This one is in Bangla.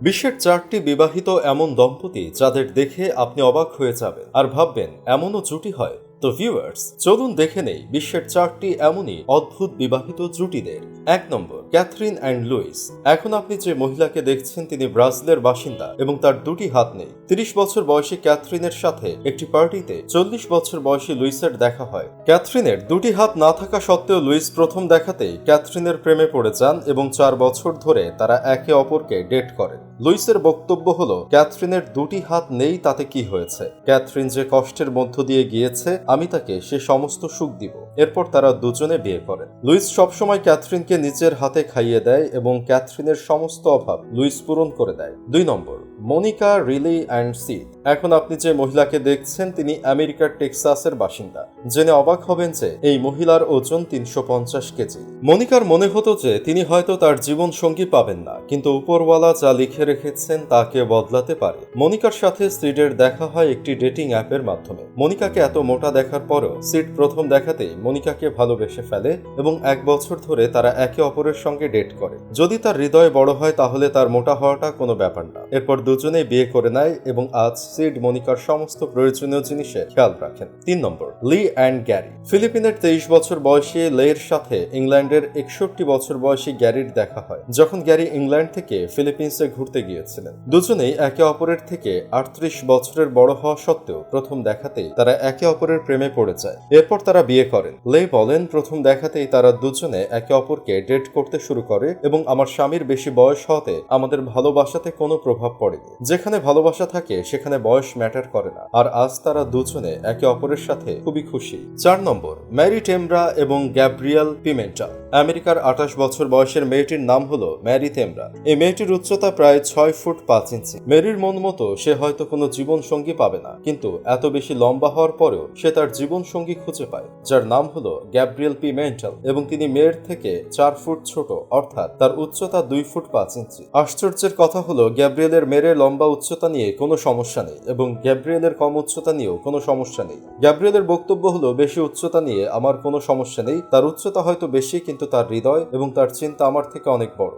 বিশ্বের চারটি বিবাহিত এমন দম্পতি যাদের দেখে আপনি অবাক হয়ে যাবেন আর ভাববেন, এমনও জুটি হয়। তো ভিউয়ার্স চলুন দেখে নেই বিশ্বের চারটি এমনই অদ্ভুত বিবাহিত জুটিদের। এক নম্বর, ক্যাথরিন অ্যান্ড লুইস। এখন আপনি যে মহিলাকে দেখছেন, তিনি ব্রাজিলের বাসিন্দা এবং তার দুটি হাত নেই। তিরিশ বছর বয়সী ক্যাথরিনের সাথে একটি পার্টিতে চল্লিশ বছর বয়সী লুইসের দেখা হয়। ক্যাথরিনের দুটি হাত না থাকা সত্ত্বেও লুইস প্রথম দেখাতেই ক্যাথরিনের প্রেমে পড়ে যান এবং চার বছর ধরে তারা একে অপরকে ডেট করেন। লুইসের বক্তব্য হল, ক্যাথরিনের দুটি হাত নেই, তাতে কি হয়েছে? ক্যাথরিন যে কষ্টের মধ্য দিয়ে গিয়েছে, আমি তাকে সে সমস্ত সুখ দিব। এরপর তারা দুজনে বিয়ে করে। লুইস সবসময় ক্যাথরিনকে নিজের হাতে খাইয়ে দেয় এবং ক্যাথরিনের সমস্ত অভাব লুইস পূরণ করে দেয়। দুই নম্বর, মনিকা, রিলি অ্যান্ড সিড এখন আপনি যে মহিলাকে দেখছেন, তিনি আমেরিকার টেক্সাসের বাসিন্দা। জেনে অবাক হবেন যে এই মহিলার ওজন তিনশো পঞ্চাশ কেজি। মনিকার মনে হতো যে তিনি হয়তো তার জীবন সঙ্গী পাবেন না, কিন্তু উপরওয়ালা যা লিখে রেখেছেন তাকে বদলাতে পারে? মনিকার সাথে সিডের দেখা হয় একটি ডেটিং অ্যাপের মাধ্যমে। মনিকাকে এত মোটা দেখার পরও সিড প্রথম দেখাতেই মনিকাকে ভালোবেসে ফেলে এবং এক বছর ধরে তারা একে অপরের সঙ্গে ডেট করে। যদি তার হৃদয় বড় হয়, তাহলে তার মোটা হওয়াটা কোনো ব্যাপার না। এরপর দুজনেই বিয়ে করে নেয় এবং আজ সিড মনিকার সমস্ত প্রয়োজনীয় জিনিসে খেয়াল রাখেন। তিন নম্বর, লি অ্যান্ড গ্যারি। ফিলিপিনের তেইশ বছর বয়সী লের সাথে ইংল্যান্ডের একষট্টি বছর বয়সী গ্যারির দেখা হয়, যখন গ্যারি ইংল্যান্ড থেকে ফিলিপিন্সে ঘুরতে গিয়েছিলেন। দুজনেই একে অপরের থেকে আটত্রিশ বছরের বড় হওয়া সত্ত্বেও প্রথম দেখাতেই তারা একে অপরের প্রেমে পড়ে যায়। এরপর তারা বিয়ে করেন। লে বলেন, প্রথম দেখাতেই তারা দুজনে একে অপরকে ডেট করতে শুরু করে এবং আমার স্বামীর বেশি বয়স হওয়াতে আমাদের ভালোবাসাতে কোনো প্রভাব পড়েনি। যেখানে ভালোবাসা থাকে, সেখানে বয়স ম্যাটার করে না। আর আজ তারা দুজনে একে অপরের সাথে খুবই খুশি। চার নম্বর, ম্যারি টেমরা এবং গ্যাব্রিয়াল পিমেন্টা। আমেরিকার আঠাশ বছর বয়সের মেয়েটির নাম হলো ম্যারি তেমরা এই মেয়েটির উচ্চতা প্রায় ছয় ফুট পাঁচ ইঞ্চি। মেরির মন মতো সে হয়তো কোনো জীবন সঙ্গী পাবে না, কিন্তু এত বেশি লম্বা হওয়ার পরেও সে তার জীবন সঙ্গী খুঁজে পায়, যার নাম হলো গ্যাব্রিয়েল পি মেন্টাল এবং তিনি মেয়ের থেকে চার ফুট ছোট, অর্থাৎ তার উচ্চতা দুই ফুট পাঁচ ইঞ্চি। আশ্চর্যের কথা হলো, গ্যাব্রিয়েলের মেয়ের লম্বা উচ্চতা নিয়ে কোনো সমস্যা নেই। এবং গ্যাব্রিয়েলের কম উচ্চতা নিয়েও কোনো সমস্যা নেই। গ্যাব্রিয়েলের বক্তব্য হলো, বেশি উচ্চতা নিয়ে আমার কোনো সমস্যা নেই। তার উচ্চতা হয়তো বেশি, কিন্তু তার হৃদয় এবং তার চিন্তা আমার থেকে অনেক বড়।